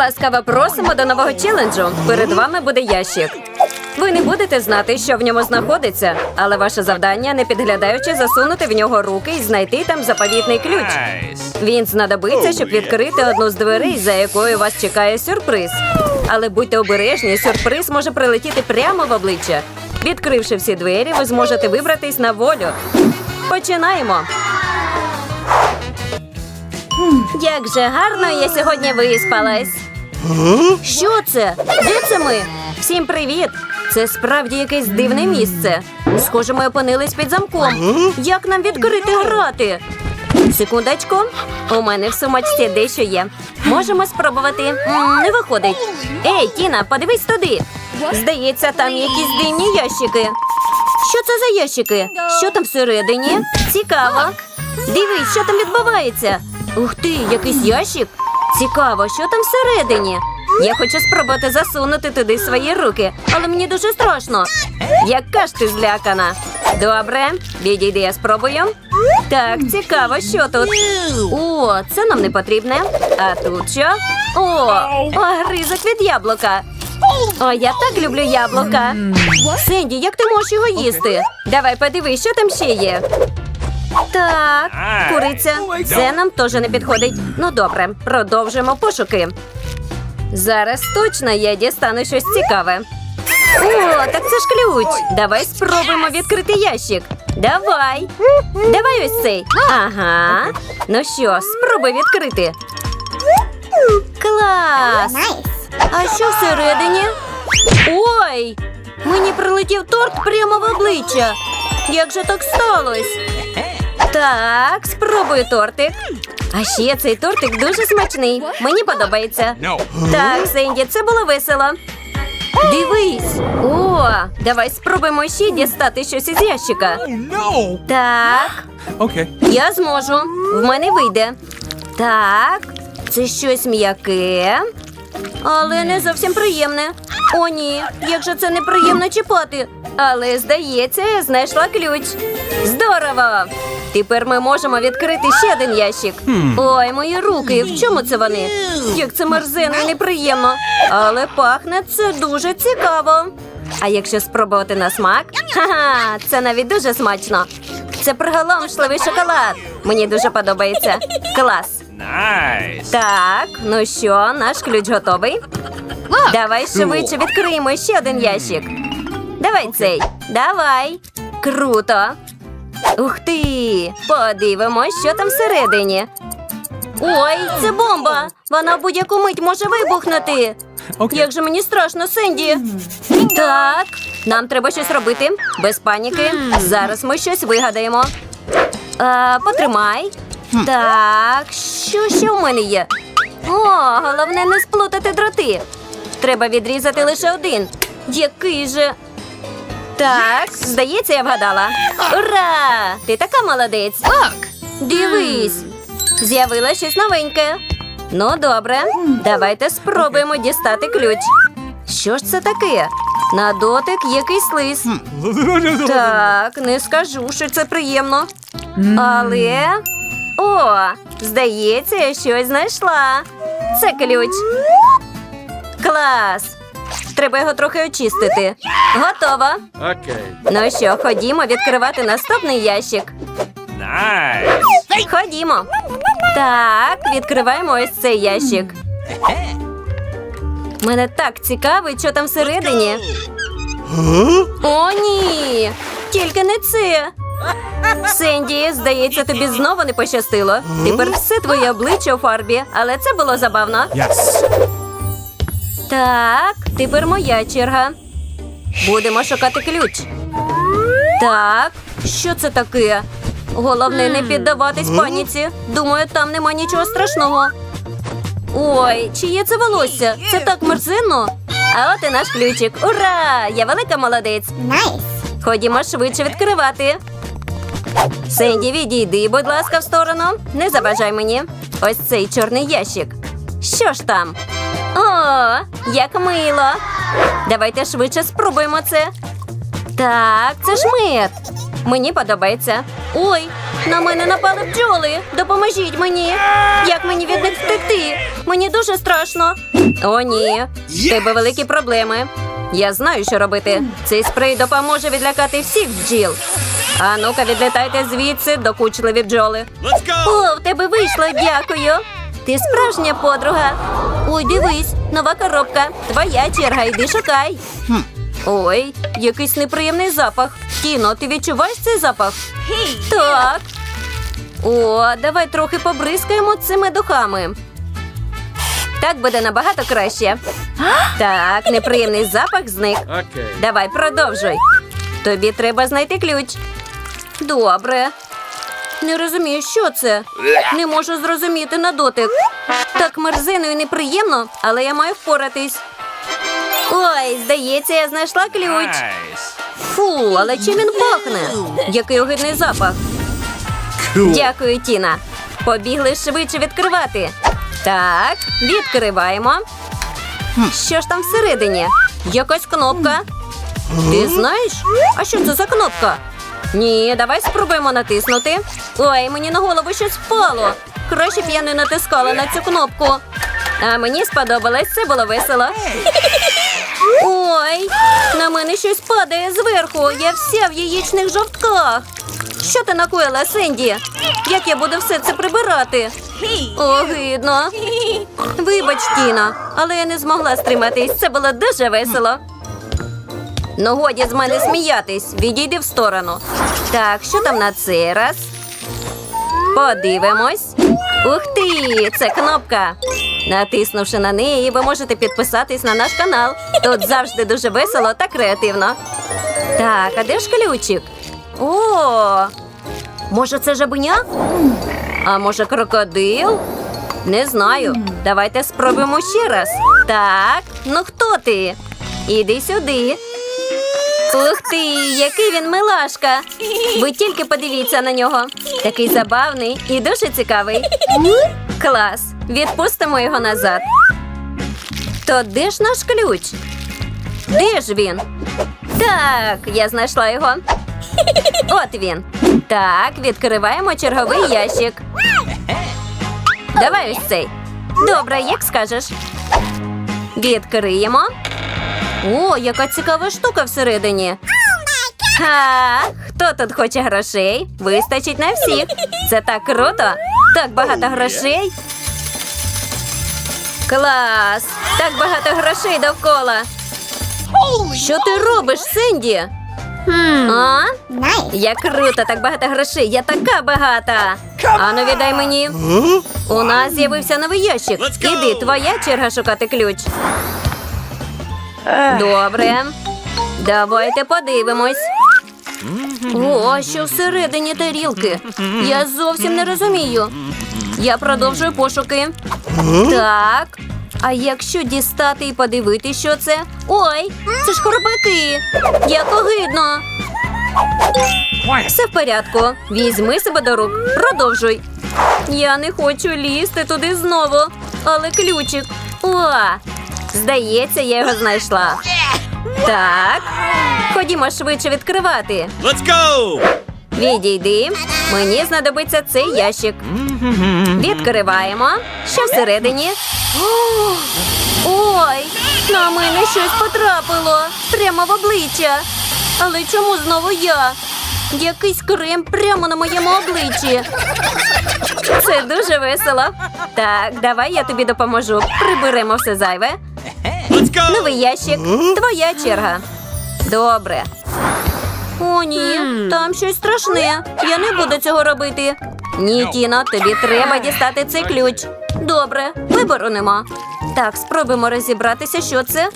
Ласкаво просимо до нового челенджу. Перед вами буде ящик. Ви не будете знати, що в ньому знаходиться, але ваше завдання, не підглядаючи, засунути в нього руки і знайти там заповітний ключ. Він знадобиться, щоб відкрити одну з дверей, за якою вас чекає сюрприз. Але будьте обережні, сюрприз може прилетіти прямо в обличчя. Відкривши всі двері, ви зможете вибратись на волю. Починаємо. Як же гарно я сьогодні виспалась. Що це? Де це ми? Всім привіт! Це справді якесь дивне місце. Схоже, ми опинились під замком. Як нам відкрити грати? Секундочку. У мене в сумочці дещо є. Можемо спробувати. Не виходить. Ей, Тіна, подивись туди. Здається, там якісь дивні ящики. Що це за ящики? Що там всередині? Цікаво. Дивись, що там відбувається. Ух ти, якийсь ящик. Цікаво, що там всередині. Я хочу спробувати засунути туди свої руки, але мені дуже страшно. Яка ж ти злякана? Добре, відійди, я спробую. Так, цікаво, що тут. О, це нам не потрібне. А тут що? О, огризок від яблука. О, я так люблю яблука. Сенді, як ти можеш його їсти? Давай подивись, що там ще є. Так, куриця. Це нам теж не підходить. Ну добре, продовжимо пошуки. Зараз точно я дістану щось цікаве. О, так це ж ключ. Давай спробуємо відкрити ящик. Давай. Давай ось цей. Ага. Ну що, спробуй відкрити. Клас! А що всередині? Ой! Мені прилетів торт прямо в обличчя. Як же так сталося? Так, спробую тортик. А ще цей тортик дуже смачний. Мені подобається. Так, Сенді, це було весело. Дивись. О, давай спробуємо ще дістати щось із ящика. Так, Okay. я зможу. В мене вийде. Так, це щось м'яке, але не зовсім приємне. О, ні, як же це неприємно чіпати. Але здається, я знайшла ключ. Здорово! Тепер ми можемо відкрити ще один ящик. Ой, мої руки, в чому це вони? Як це мерзенно і неприємно. Але пахне це дуже цікаво. А якщо спробувати на смак, ха-ха, це навіть дуже смачно. Це приголомшливий шоколад. Мені дуже подобається. Клас. Nice. Так, ну що, наш ключ готовий? Давай швидше відкриємо ще один ящик. Давай цей. Давай. Круто. Ух ти! Подивимось, що там всередині. Ой, це бомба! Вона будь-яку мить може вибухнути. Окей. Як же мені страшно, Сенді. Так, нам треба щось робити. Без паніки. Зараз ми щось вигадаємо. А, потримай. Так, що ще в мене є? О, головне не сплутати дроти. Треба відрізати лише один. Який же. Так, здається, я вгадала. Ура! Ти така молодець. Так. Дивись, з'явилось щось новеньке. Ну, добре, давайте спробуємо дістати ключ. Що ж це таке? На дотик якийсь лис. Так, не скажу, що це приємно. Але. О, здається, я щось знайшла. Це ключ. Клас. Треба його трохи очистити. Готово. Okay. Ну що, ходімо відкривати наступний ящик. Nice. Ходімо. Так, відкриваємо ось цей ящик. Мене так цікавить, що там всередині. О, ні! Тільки не це. Сенді, здається, тобі знову не пощастило. Тепер все твоє обличчя у фарбі, але це було забавно. Yes. Так, тепер моя черга. Будемо шукати ключ. Так, що це таке? Головне не піддаватись паніці. Думаю, там нема нічого страшного. Ой, чиє це волосся? Це так мерзенно. А от і наш ключик. Ура! Я велика молодець. Ходімо швидше відкривати. Сенді, відійди, будь ласка, в сторону. Не заважай мені. Ось цей чорний ящик. Що ж там? О, як мило. Давайте швидше спробуємо це. Так, це ж мед. Мені подобається. Ой, На мене напали бджоли. Допоможіть мені. Як мені від них втекти? Мені дуже страшно. О, ні. В тебе великі проблеми. Я знаю, що робити. Цей спрей допоможе відлякати всіх бджіл. А ну-ка, відлітайте звідси, докучливі бджоли. О, в тебе вийшло, дякую. Ти справжня подруга. Ой, дивись, нова коробка. Твоя черга, йди шукай. Ой, якийсь неприємний запах. Тіно, ти відчуваєш цей запах? Так. О, давай трохи побризкаємо цими духами. Так буде набагато краще. Так, неприємний запах зник. Давай, продовжуй. Тобі треба знайти ключ. Добре. Не розумію, що це. Не можу зрозуміти на дотик. Так мерзино і неприємно, але я маю впоратись. Ой, здається, я знайшла ключ. Фу, але чим він пахне? Який огидний запах. Дякую, Тіна. Побігли швидше відкривати. Так, відкриваємо. Що ж там всередині? Якась кнопка. Ти знаєш? А що це за кнопка? Ні, давай спробуємо натиснути. Ой, мені на голову щось впало. Краще б я не натискала на цю кнопку. А мені сподобалось, це було весело. Ой, на мене щось падає зверху. Я вся в яєчних жовтках. Що ти накоїла, Сенді? Як я буду все це прибирати? Огидно. Вибач, Тіна, але я не змогла стриматись. Це було дуже весело. Ну, годі з мене сміятись. Відійди в сторону. Так, що там на цей раз? Подивимось. Ух ти! Це кнопка. Натиснувши на неї, ви можете підписатись на наш канал. Тут завжди дуже весело та креативно. Так, а де ж ключик? О! Може, це жабеня? А може, крокодил? Не знаю. Давайте спробуємо ще раз. Так, ну хто ти? Іди сюди. Ух ти, який він милашка. Ви тільки подивіться на нього. Такий забавний і дуже цікавий. Клас. Відпустимо його назад. То де ж наш ключ? Де ж він? Так, я знайшла його. От він. Так, відкриваємо черговий ящик. Давай ось цей. Добре, як скажеш. Відкриємо. О, яка цікава штука всередині. Ха, хто тут хоче грошей? Вистачить на всіх. Це так круто. Так багато грошей. Клас! Так багато грошей довкола. Що ти робиш, Синді? А? Як круто, так багато грошей. Я така багата. Ану, віддай мені. У нас з'явився новий ящик. Іди, твоя черга шукати ключ. Добре. Давайте подивимось. О, що всередині тарілки? Я зовсім не розумію. Я продовжую пошуки. Так. А якщо дістати і подивитися, що це? Ой, це ж хробаки. Як огидно. Все в порядку. Візьми себе до рук. Продовжуй. Я не хочу лізти туди знову. Але ключик. О! Здається, я його знайшла. Так. Ходімо швидше відкривати. Let's go. Відійди. Мені знадобиться цей ящик. Відкриваємо. Що всередині? Ой, на мене щось потрапило. Прямо в обличчя. Але чому знову я? Якийсь крем прямо на моєму обличчі. Це дуже весело. Так, давай я тобі допоможу. Приберемо все зайве. Новий ящик. Твоя черга. Добре. О, ні, там щось страшне. Я не буду цього робити. Ні, Тіно, тобі треба дістати цей ключ. Добре, вибору нема. Так, спробуємо розібратися, що це.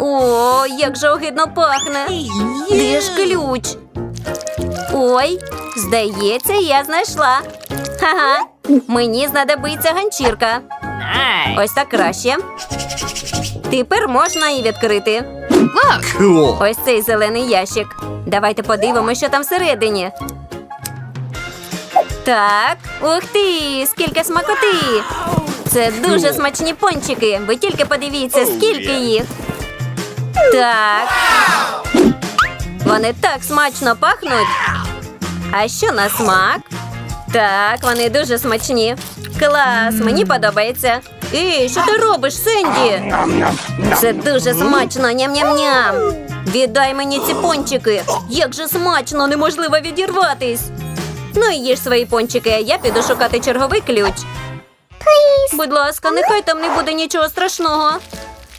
О, як же огидно пахне. Де ж ключ? Ой, здається, я знайшла. Ха-ха. Мені знадобиться ганчірка. Ось так краще. Тепер можна і відкрити. Cool. Ось цей зелений ящик. Давайте подивимося, що там всередині. Так, ух ти, скільки смакоти! Це дуже смачні пончики. Ви тільки подивіться, скільки їх. Так. Вони так смачно пахнуть. А що на смак? Так, вони дуже смачні. Клас, мені подобається. Ей, що ти робиш, Сенді? Це дуже смачно, ням-ням-ням. Віддай мені ці пончики. Як же смачно, неможливо відірватись. Ну і їж свої пончики, а я піду шукати черговий ключ. Будь ласка, нехай там не буде нічого страшного.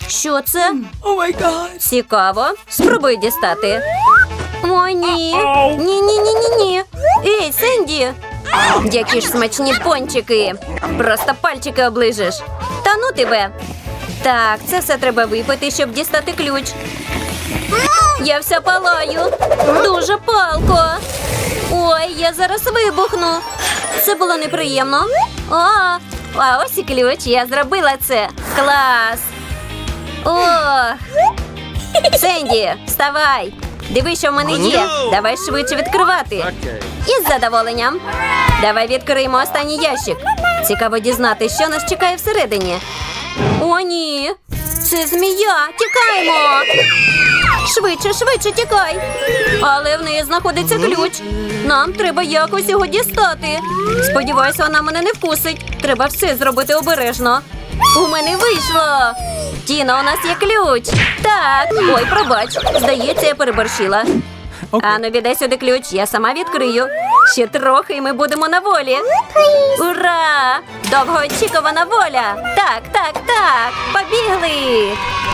Що це? Oh my god. Цікаво. Спробуй дістати. О, ні. Ні, ні, ні, ні, ні. Ей, Сенді. Які ж смачні пончики. Просто пальчики оближеш. Та ну тебе. Так, це все треба випити, щоб дістати ключ. Я вся палаю. Дуже палко. Ой, я зараз вибухну. Це було неприємно. О, а ось і ключ. Я зробила це. Клас. Ох. Сенді, вставай. Диви, що в мене є. Давай швидше відкривати. Із задоволенням. Давай відкриємо останній ящик. Цікаво дізнати, що нас чекає всередині. О, ні. Це змія. Тікаємо. Швидше, швидше тікай. Але в неї знаходиться ключ. Нам треба якось його дістати. Сподіваюся, вона мене не вкусить. Треба все зробити обережно. У мене вийшло. Тіна, у нас є ключ. Так. Ой, пробач. Здається, я переборщила. Ану, віддай сюди ключ, я сама відкрию. Ще трохи і ми будемо на волі. Ура! Довгоочікувана воля! Так, так, так! Побігли!